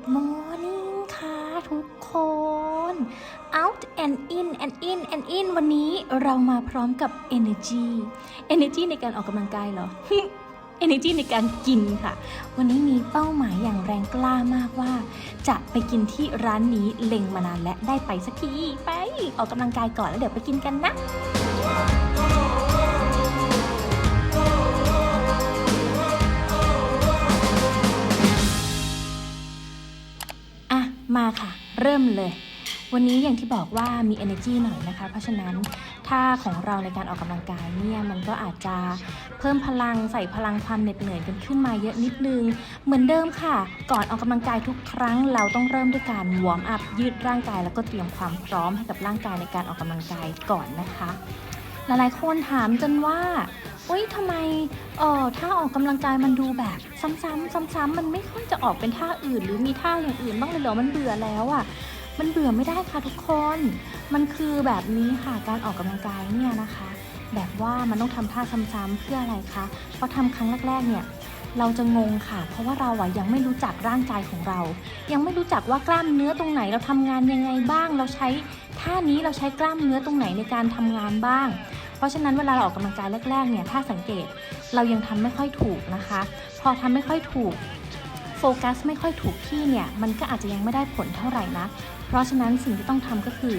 Good morning ค่ะทุกคน out and in and in and in วันนี้เรามาพร้อมกับ energy energy ในการออกกำลังกายเหรอ energy ในการกินค่ะ วันนี้มีเป้าหมายอย่างแรงกล้ามากว่า จะไปกินที่ร้านนี้เล็งมานานและได้ไปสักที ไปออกกำลังกายก่อนแล้วเดี๋ยวไปกินกันนะ เริ่มเลย วันนี้อย่างที่บอกว่ามี energy หน่อยนะคะ เพราะฉะนั้นถ้าของเราในการออกกำลังกายเนี่ยมันก็อาจจะเพิ่มพลังใส่พลังความเหน็ดเหนื่อยกันขึ้นมาเยอะนิดนึง เหมือนเดิมค่ะ ก่อนออกกำลังกายทุกครั้ง เราต้องเริ่มด้วยการวอร์มอัพยืดร่างกาย แล้วก็เตรียมความพร้อมให้กับร่างกายในการออกกำลังกายก่อนนะคะ หลายๆคนถามจนว่า เฮ้ยทำไมเออถ้าออกกำลังกายมันดูแบบซ้ำๆซ้ำๆมันไม่ค่อยจะออกเป็นท่าอื่น หรือมีท่าอย่างอื่นบ้างเลยเหรอมันเบื่อแล้วอะ่ะมันเบื่อไม่ได้ค่ะทุกคน มันคือแบบนี้ค่ะการออกกำลังกายเนี่ยนะคะ แบบว่ามันต้องทำท่าซ้ำๆเพื่ออะไรคะเพราะทำครั้งแรกๆเนี่ยเราจะงงค่ะ เพราะว่าเราอะยังไม่รู้จักร่างกายของเรา ยังไม่รู้จักว่ากล้ามเนื้อตรงไหนเราทำงานยังไงบ้าง เราใช้ท่านี้เราใช้กล้ามเนื้อตรงไหนในการทำงานบ้าง เพราะฉะนั้นเวลาเราออกกำลังกายแรกๆเนี่ยถ้าสังเกตเรายังทำไม่ค่อยถูกนะคะ พอทำไม่ค่อยถูกโฟกัสไม่ค่อยถูกที่เนี่ยมันก็อาจจะยังไม่ได้ผลเท่าไหร่นะ เพราะฉะนั้นสิ่งที่ต้องทำก็คือ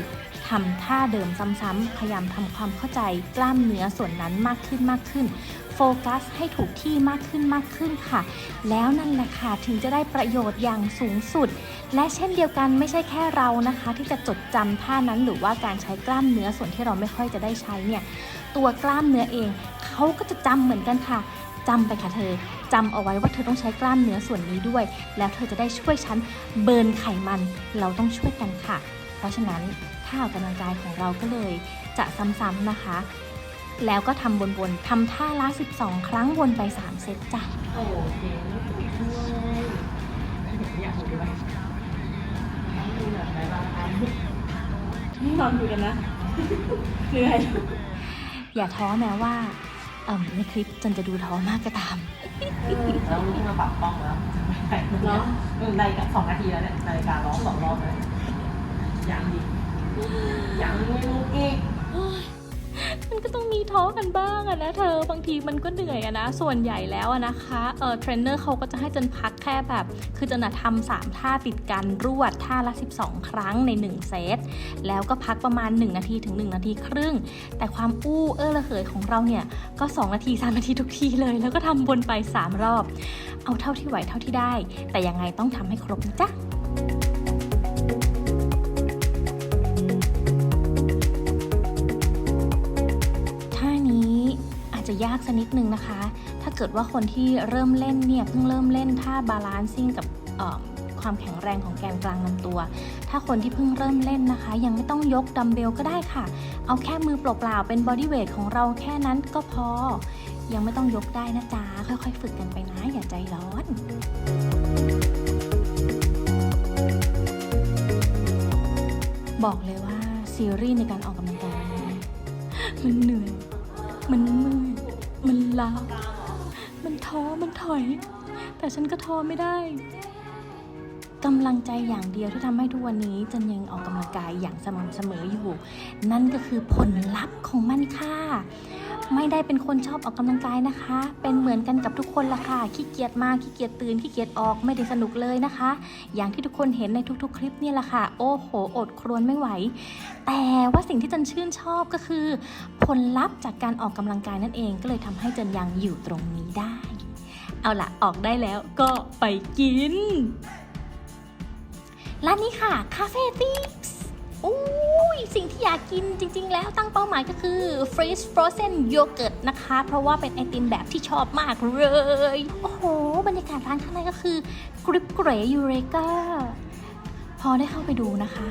ทำท่าเดิมซ้ำๆ พยายามทำความเข้าใจกล้ามเนื้อส่วนนั้นมากขึ้นมากขึ้น โฟกัสให้ถูกที่มากขึ้นมากขึ้นค่ะ แล้วนั่นแหละค่ะถึงจะได้ประโยชน์อย่างสูงสุด และเช่นเดียวกันไม่ใช่แค่เรานะคะ ที่จะจดจำท่านั้นหรือว่าการใช้กล้ามเนื้อส่วนที่เราไม่ค่อยจะได้ใช้เนี่ยตัวกล้ามเนื้อเองเขาก็จะจำเหมือนกันค่ะจำไปค่ะเธอจำเอาไว้ว่าเธอต้องใช้กล้ามเนื้อส่วนนี้ด้วย แล้วเธอจะได้ช่วยฉันเบิร์นไขมัน เราต้องช่วยกันค่ะ เพราะฉะนั้นท่าออกกำลังกายของเราก็เลยจะซ้ำๆนะคะ แล้วก็ทำวนๆทำท่าละ 12 ครั้งวนไป 3 เซตจ้ะโอเคด้วยอยากดูด้วยดูแบบไหนบ้างอันนี่นอนอยู่กันนะเหนื่อยอย่าท้อแม้ว่าเอ่มในคลิปจนจะดูท้อมากก็ตามแล้วลูกมาปรับกล้องแล้วไม่เนาะในกับสองนาทีแล้วเนี่ยนาฬิการ้องสองรอบเลย ยังดียังไม่รู้อีกมันก็ต้องมีท้อกันบ้างอะนะเธอบางทีมันก็เหนื่อยอะนะ ส่วนใหญ่แล้วอะนะคะเออเทรนเนอร์เขาก็จะให้จันพักแค่แบบ คือจันนะทำสามท่าติดกันรวดท่าละ 12 ครั้งใน 1 เซต แล้วก็พักประมาณ 1 นาทีถึง 1 นาทีครึ่ง แต่ความอู้เออระเหยของเราเนี่ย ก็ 2 นาที 3 นาทีทุกทีเลย แล้วก็ทำวนไป 3 รอบ เอาเท่าที่ไหวเท่าที่ได้ แต่ยังไงต้องทำให้ครบนะจ๊ะาจจะยากสักนิดนึงนะคะ ถ้าเกิดว่าคนที่เริ่มเล่นเนี่ยเพิ่งเริ่มเล่นท่าบาลานซิ่งกับความแข็งแรงของแกนกลางลำตัว ถ้าคนที่เพิ่งเริ่มเล่นนะคะ ยังไม่ต้องยกดัมเบลก็ได้ค่ะ เอาแค่มือเปล่าๆเป็นบอดี้เวทของเราแค่นั้นก็พอ ยังไม่ต้องยกได้นะจ๊ะ ค่อยๆ ฝึกกันไปนะ อย่าใจร้อนบอกเลยว่าซีรีส์ในการออกกำลังกายมันเหนื่อย มันเมื่อย มันล้ามันท้อ มันถอย แต่ฉันก็ท้อไม่ได้กำลังใจอย่างเดียวที่ทำให้ทุกวันนี้จันยังออกกำลังกายอย่างสม่ำเสมออยู่ นั่นก็คือผลลัพธ์ของมันค่ะ ไม่ได้เป็นคนชอบออกกำลังกายนะคะ เป็นเหมือนกันกับทุกคนละค่ะ ขี้เกียจมาขี้เกียจตื่นขี้เกียจออกไม่ได้สนุกเลยนะคะ อย่างที่ทุกคนเห็นในทุกๆ คลิปเนี่ยแหละค่ะ โอ้โห อดครวญไม่ไหว แต่ว่าสิ่งที่จันชื่นชอบก็คือ ผลลัพธ์จากการออกกำลังกายนั่นเองก็เลยทำให้จันยังอยู่ตรงนี้ได้ เอาละออกได้แล้วก็ไปกิน ร้านนี้ค่ะ คาเฟ่ทิปส์ อุ้ยสิ่งที่อยากกินจริง ๆ แล้วตั้งเป้าหมายก็คือ freeze frozen yogurt นะคะ เพราะว่าเป็นไอติมแบบที่ชอบมากเลย โอ้โห บรรยากาศร้านข้างในก็คือกริบเกรยูเรกา พอได้เข้าไปดูนะคะ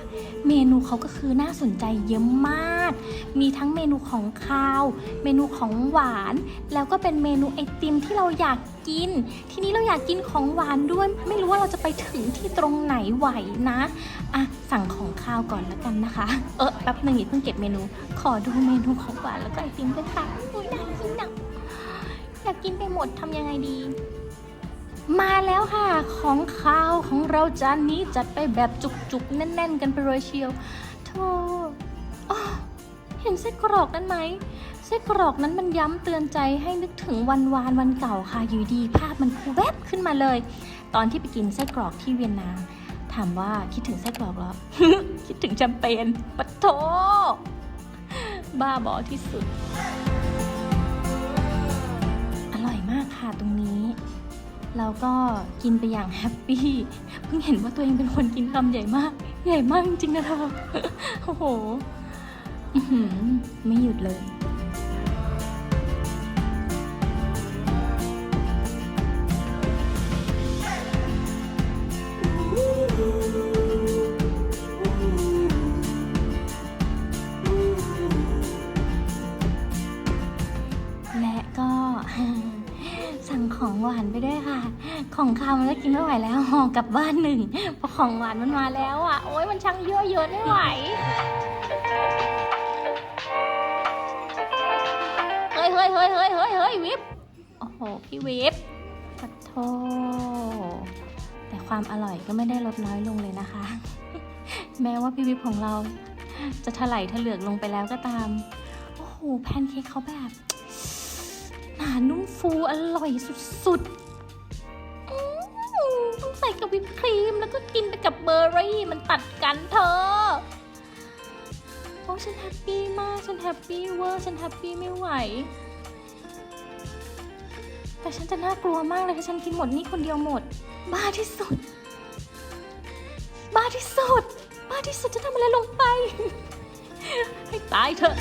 เมนูเขาก็คือน่าสนใจเยอะมาก มีทั้งเมนูของคาว เมนูของหวาน แล้วก็เป็นเมนูไอติมที่เราอยากกิน ทีนี้เราอยากกินของหวานด้วย ไม่รู้ว่าเราจะไปถึงที่ตรงไหนไหวนะ อะ สั่งของข้าวก่อนแล้วกันนะคะ เออแป๊บหนึ่งอย่าเพิ่งเก็บเมนู ขอดูเมนูของหวานแล้วก็ไอติมด้วยค่ะอุ้ยน่ากินอะอยากกินไปหมดทำยังไงดี มาแล้วค่ะ ของข้าวของเราจานนี้จัดไปแบบจุกๆ แน่น ๆ กันไปเลยเชียวโธ่อ้อเห็นไส้กรอกนั้นไหมไส้กรอกนั้นมันย้ำเตือนใจให้นึกถึงวันวานวันเก่าค่ะอยู่ดีภาพมันแวบขึ้นมาเลย ตอนที่ไปกินไส้กรอกที่เวียนนาถามว่าคิดถึงไส้กรอกเหรอ คิดถึงแชมเปญปะโถบ้าบอที่สุด อร่อยมากค่ะตรงนี้ เราก็กินไปอย่างแฮปปี้เพิ่งเห็นว่าตัวเองเป็นคนกินคำใหญ่มาก ใหญ่มากจริงๆนะเธอโอ้โหไม่หยุดเลย สั่งของหวานไปด้วยค่ะ ของคาวมันก็กินไม่ไหวแล้วห่อกลับบ้านหนึ่งเพราะของหวานมันมาแล้วอะ โอ๊ยมันช่างเยอะเยอะไม่ไหวเฮ้ยเฮ้ยเฮ้ยเฮ้ยเฮ้ยเฮ้ยวิบโอ้โหพี่วิบขอโทษแต่ความอร่อยก็ไม่ได้ลดน้อยลงเลยนะคะ แม้ว่าพี่วิบของเรา จะถลายถลือกลงไปแล้วก็ตาม โอ้โหแพนเค้กเขาแบบ หนานุ่มฟูอร่อยสุดๆอืมต้องใส่กับวิปครีมแล้วก็กินไปกับเบอร์รี่มันตัดกันเธอโอ้ฉันแฮปปี้มาก ฉันแฮปปี้เวอร์ ฉันแฮปปี้ไม่ไหว แต่ฉันจะน่ากลัวมากเลยถ้าฉันกินหมดนี่คนเดียวหมด บ้าที่สุด บ้าที่สุด บ้าที่สุดจะทำอะไรลงไป ให้ตายเถอะ